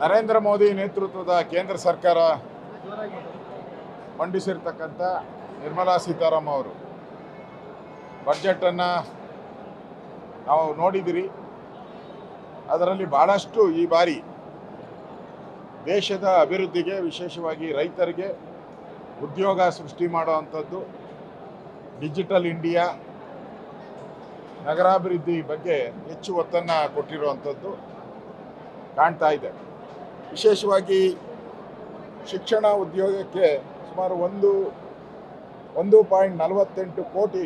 ನರೇಂದ್ರ ಮೋದಿ ನೇತೃತ್ವದ ಕೇಂದ್ರ ಸರ್ಕಾರ ಮಂಡಿಸಿರ್ತಕ್ಕಂಥ ನಿರ್ಮಲಾ ಸೀತಾರಾಮ್ ಅವರು. ಬಡ್ಜೆಟನ್ನು ನಾವು ನೋಡಿದಿರಿ. ಅದರಲ್ಲಿ ಭಾಳಷ್ಟು ಈ ಬಾರಿ ದೇಶದ ಅಭಿವೃದ್ಧಿಗೆ, ವಿಶೇಷವಾಗಿ ರೈತರಿಗೆ ಉದ್ಯೋಗ ಸೃಷ್ಟಿ ಮಾಡುವಂಥದ್ದು ಡಿಜಿಟಲ್ ಇಂಡಿಯಾ, ನಗರಾಭಿವೃದ್ಧಿ ಬಗ್ಗೆ ಹೆಚ್ಚು ಒತ್ತನ್ನು ಕೊಟ್ಟಿರುವಂಥದ್ದು ಕಾಣ್ತಾ ಇದೆ. ವಿಶೇಷವಾಗಿ ಶಿಕ್ಷಣ ಉದ್ಯೋಗಕ್ಕೆ ಸುಮಾರು ಒಂದು ಒಂದು ಪಾಯಿಂಟ್ ನಲವತ್ತೆಂಟು ಕೋಟಿ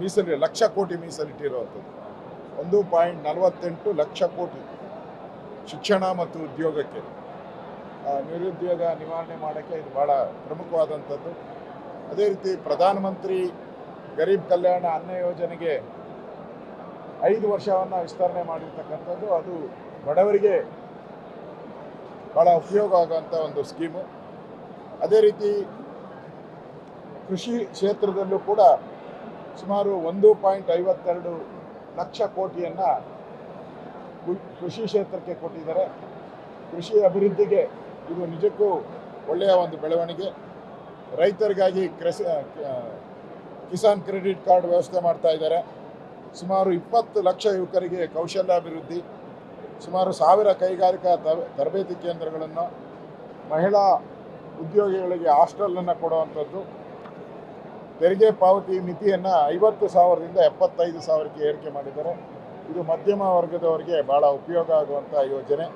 ಮೀಸಲಿ, ಲಕ್ಷ ಕೋಟಿ ಮೀಸಲಿಟ್ಟಿರುವಂಥದ್ದು. ಒಂದು ಪಾಯಿಂಟ್ ನಲವತ್ತೆಂಟು ಲಕ್ಷ ಕೋಟಿ ಶಿಕ್ಷಣ ಮತ್ತು ಉದ್ಯೋಗಕ್ಕೆ. ನಿರುದ್ಯೋಗ ನಿವಾರಣೆ ಮಾಡೋಕ್ಕೆ ಇದು ಭಾಳ ಪ್ರಮುಖವಾದಂಥದ್ದು. ಅದೇ ರೀತಿ ಪ್ರಧಾನಮಂತ್ರಿ ಗರೀಬ್ ಕಲ್ಯಾಣ ಅನ್ನ ಯೋಜನೆಗೆ ಐದು ವರ್ಷವನ್ನು ವಿಸ್ತರಣೆ ಮಾಡಿರ್ತಕ್ಕಂಥದ್ದು. ಅದು ಬಡವರಿಗೆ ಭಾಳ ಉಪಯೋಗ ಆಗುವಂಥ ಒಂದು ಸ್ಕೀಮು ಅದೇ ರೀತಿ ಕೃಷಿ ಕ್ಷೇತ್ರದಲ್ಲೂ ಕೂಡ ಸುಮಾರು ಒಂದು ಪಾಯಿಂಟ್ ಐವತ್ತೆರಡು ಲಕ್ಷ ಕೋಟಿಯನ್ನು ಕೃಷಿ ಕ್ಷೇತ್ರಕ್ಕೆ ಕೊಟ್ಟಿದ್ದಾರೆ. ಕೃಷಿ ಅಭಿವೃದ್ಧಿಗೆ ಇದು ನಿಜಕ್ಕೂ ಒಳ್ಳೆಯ ಒಂದು ಬೆಳವಣಿಗೆ. ರೈತರಿಗಾಗಿ ಕ್ರೆಸಿ ಕಿಸಾನ್ ಕ್ರೆಡಿಟ್ ಕಾರ್ಡ್ ವ್ಯವಸ್ಥೆ ಮಾಡ್ತಾ ಇದ್ದಾರೆ. ಸುಮಾರು ಇಪ್ಪತ್ತು ಲಕ್ಷ ಯುವಕರಿಗೆ ಕೌಶಲ್ಯಾಭಿವೃದ್ಧಿ. ಸುಮಾರು ಸಾವಿರ ಕೈಗಾರಿಕಾ ತರಬೇತಿ ಕೇಂದ್ರಗಳನ್ನು ಮಹಿಳಾ ಉದ್ಯೋಗಿಗಳಿಗೆ ಹಾಸ್ಟೆಲನ್ನು ಕೊಡುವಂಥದ್ದು. ತೆರಿಗೆ ಪಾವತಿ ಮಿತಿಯನ್ನು ಐವತ್ತು ಸಾವಿರದಿಂದ ಎಪ್ಪತ್ತೈದು ಸಾವಿರಕ್ಕೆ ಏರಿಕೆ ಮಾಡಿದ್ದಾರೆ. ಇದು ಮಧ್ಯಮ ವರ್ಗದವರಿಗೆ ಭಾಳ ಉಪಯೋಗ ಆಗುವಂಥ ಯೋಜನೆ.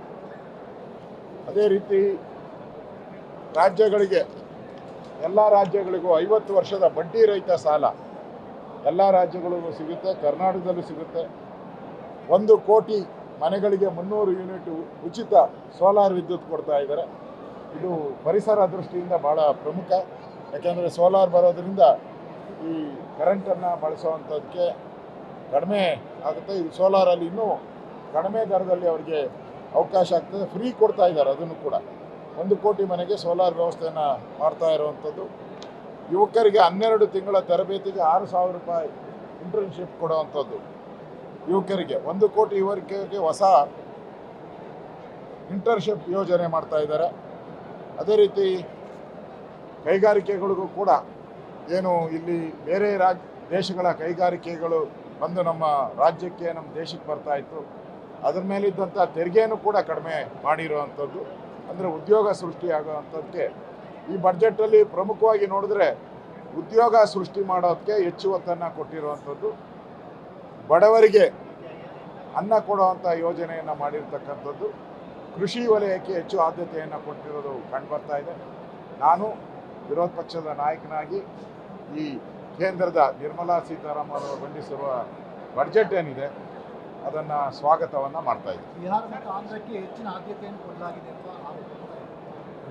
ಅದೇ ರೀತಿ ರಾಜ್ಯಗಳಿಗೆ, ಎಲ್ಲ ರಾಜ್ಯಗಳಿಗೂ ಐವತ್ತು ವರ್ಷದ ಬಡ್ಡಿ ರಹಿತ ಸಾಲ ಎಲ್ಲ ರಾಜ್ಯಗಳಿಗೂ ಸಿಗುತ್ತೆ, ಕರ್ನಾಟಕದಲ್ಲೂ ಸಿಗುತ್ತೆ. ಒಂದು ಕೋಟಿ ಮನೆಗಳಿಗೆ ಮುನ್ನೂರು ಯೂನಿಟ್ ಉಚಿತ ಸೋಲಾರ್ ವಿದ್ಯುತ್ ಕೊಡ್ತಾ ಇದ್ದಾರೆ. ಇದು ಪರಿಸರ ದೃಷ್ಟಿಯಿಂದ ಭಾಳ ಪ್ರಮುಖ. ಯಾಕೆಂದರೆ ಸೋಲಾರ್ ಬರೋದ್ರಿಂದ ಈ ಕರೆಂಟನ್ನು ಬಳಸುವಂಥದಕ್ಕೆ ಕಡಿಮೆ ಆಗುತ್ತೆ. ಇದು ಸೋಲಾರಲ್ಲಿ ಇನ್ನೂ ಕಡಿಮೆ ದರದಲ್ಲಿ ಅವರಿಗೆ ಅವಕಾಶ ಆಗ್ತದೆ. ಫ್ರೀ ಕೊಡ್ತಾ ಇದ್ದಾರೆ ಅದನ್ನು ಕೂಡ. ಒಂದು ಕೋಟಿ ಮನೆಗೆ ಸೋಲಾರ್ ವ್ಯವಸ್ಥೆಯನ್ನು ಮಾಡ್ತಾ ಇರುವಂಥದ್ದು ಯುವಕರಿಗೆ ಹನ್ನೆರಡು ತಿಂಗಳ ತರಬೇತಿಗೆ ಆರು ಸಾವಿರ ರೂಪಾಯಿ ಇಂಟರ್ನ್ಶಿಪ್ ಕೊಡುವಂಥದ್ದು ಯುವಕರಿಗೆ ಒಂದು ಕೋಟಿ ಯುವಕರಿಗೆ ಹೊಸ ಇಂಟರ್ನ್ಶಿಪ್ ಯೋಜನೆ ಮಾಡ್ತಾ ಇದ್ದಾರೆ. ಅದೇ ರೀತಿ ಕೈಗಾರಿಕೆಗಳಿಗೂ ಕೂಡ ಏನು ಇಲ್ಲಿ ಬೇರೆ ರಾಜ್, ದೇಶಗಳ ಕೈಗಾರಿಕೆಗಳು ಬಂದು ನಮ್ಮ ರಾಜ್ಯಕ್ಕೆ, ನಮ್ಮ ದೇಶಕ್ಕೆ ಬರ್ತಾ ಇತ್ತು. ಅದ್ರ ಮೇಲಿದ್ದಂಥ ತೆರಿಗೆಯನ್ನು ಕೂಡ ಕಡಿಮೆ ಮಾಡಿರುವಂಥದ್ದು. ಅಂದರೆ ಉದ್ಯೋಗ ಸೃಷ್ಟಿಯಾಗುವಂಥದ್ದಕ್ಕೆ ಈ ಬಡ್ಜೆಟಲ್ಲಿ ಪ್ರಮುಖವಾಗಿ ನೋಡಿದ್ರೆ ಉದ್ಯೋಗ ಸೃಷ್ಟಿ ಮಾಡೋದಕ್ಕೆ ಹೆಚ್ಚು ಒತ್ತನ್ನು ಕೊಟ್ಟಿರುವಂಥದ್ದು. ಬಡವರಿಗೆ ಅನ್ನ ಕೊಡುವಂಥ ಯೋಜನೆಯನ್ನು ಮಾಡಿರ್ತಕ್ಕಂಥದ್ದು ಕೃಷಿ ವಲಯಕ್ಕೆ ಹೆಚ್ಚು ಆದ್ಯತೆಯನ್ನು ಕೊಟ್ಟಿರೋದು ಕಂಡುಬರ್ತಾ ಇದೆ. ನಾನು ವಿರೋಧ ಪಕ್ಷದ ನಾಯಕನಾಗಿ ಈ ಕೇಂದ್ರದ ನಿರ್ಮಲಾ ಸೀತಾರಾಮನ್ ಅವರು ಮಂಡಿಸಿರುವ ಬಡ್ಜೆಟ್ ಏನಿದೆ ಅದನ್ನು ಸ್ವಾಗತವನ್ನು ಮಾಡ್ತಾ ಇದ್ದೀನಿ. ಬಿಹಾರ ಮತ್ತು ಆಂಧ್ರಕ್ಕೆ ಹೆಚ್ಚಿನ ಆದ್ಯತೆಯನ್ನು ಕೊಡಲಾಗಿದೆ ಅಂತ ಆರೋಪ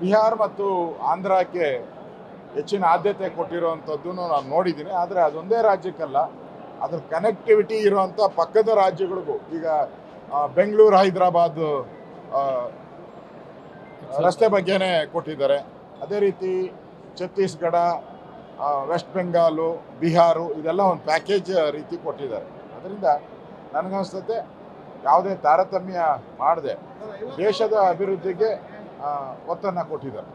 ಬಿಹಾರ ಮತ್ತು ಆಂಧ್ರಕ್ಕೆ ಹೆಚ್ಚಿನ ಆದ್ಯತೆ ಕೊಟ್ಟಿರುವಂಥದ್ದು ನಾನು ನೋಡಿದ್ದೀನಿ ಆದರೆ ಅದೊಂದೇ ರಾಜ್ಯಕ್ಕಲ್ಲ ಅದ್ರ ಕನೆಕ್ಟಿವಿಟಿ ಇರುವಂಥ ಪಕ್ಕದ ರಾಜ್ಯಗಳಿಗೂ, ಈಗ ಬೆಂಗಳೂರು, ಹೈದರಾಬಾದ್ ರಸ್ತೆ ಬಗ್ಗೆನೇ ಕೊಟ್ಟಿದ್ದಾರೆ. ಅದೇ ರೀತಿ ಛತ್ತೀಸ್ಗಢ ವೆಸ್ಟ್ ಬೆಂಗಾಲು, ಬಿಹಾರು, ಇದೆಲ್ಲ ಒಂದು ಪ್ಯಾಕೇಜ್ ರೀತಿ ಕೊಟ್ಟಿದ್ದಾರೆ. ಅದರಿಂದ ನನಗನ್ಸ್ತತೆ ಯಾವುದೇ ತಾರತಮ್ಯ ಮಾಡದೆ ದೇಶದ ಅಭಿವೃದ್ಧಿಗೆ ಒತ್ತನ್ನು ಕೊಟ್ಟಿದ್ದಾರೆ.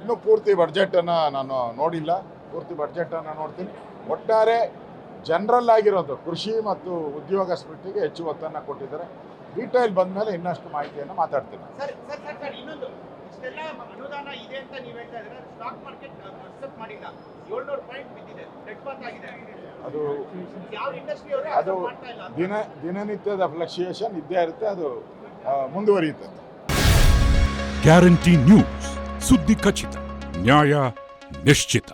ಇನ್ನೂ ಪೂರ್ತಿ ಬಡ್ಜೆಟನ್ನು ನಾನು ನೋಡಿಲ್ಲ ಪೂರ್ತಿ ಬಡ್ಜೆಟನ್ನು ನೋಡ್ತೀನಿ. ಒಟ್ಟಾರೆ ಜನರಲ್ ಆಗಿರೋದು ಕೃಷಿ ಮತ್ತು ಉದ್ಯೋಗ ಸ್ಪೃತಿಗೆ ಹೆಚ್ಚು ಒತ್ತನ್ನು ಕೊಟ್ಟಿದ್ದಾರೆ. ಡೀಟೇಲ್ ಬಂದ ಮೇಲೆ ಇನ್ನಷ್ಟು ಮಾಹಿತಿಯನ್ನು ಮಾತಾಡ್ತೀನಿ. ಅದು ಅದು ದಿನ ದಿನನಿತ್ಯದ ಫ್ಲಕ್ಚುಯೇಷನ್ ಇದ್ದೇ ಇರುತ್ತೆ. ಅದು ಮುಂದುವರಿಯುತ್ತೆ. Guarantee news. ಸುದ್ದಿ ಖಚಿತ. ನ್ಯಾಯ ನಿಶ್ಚಿತ.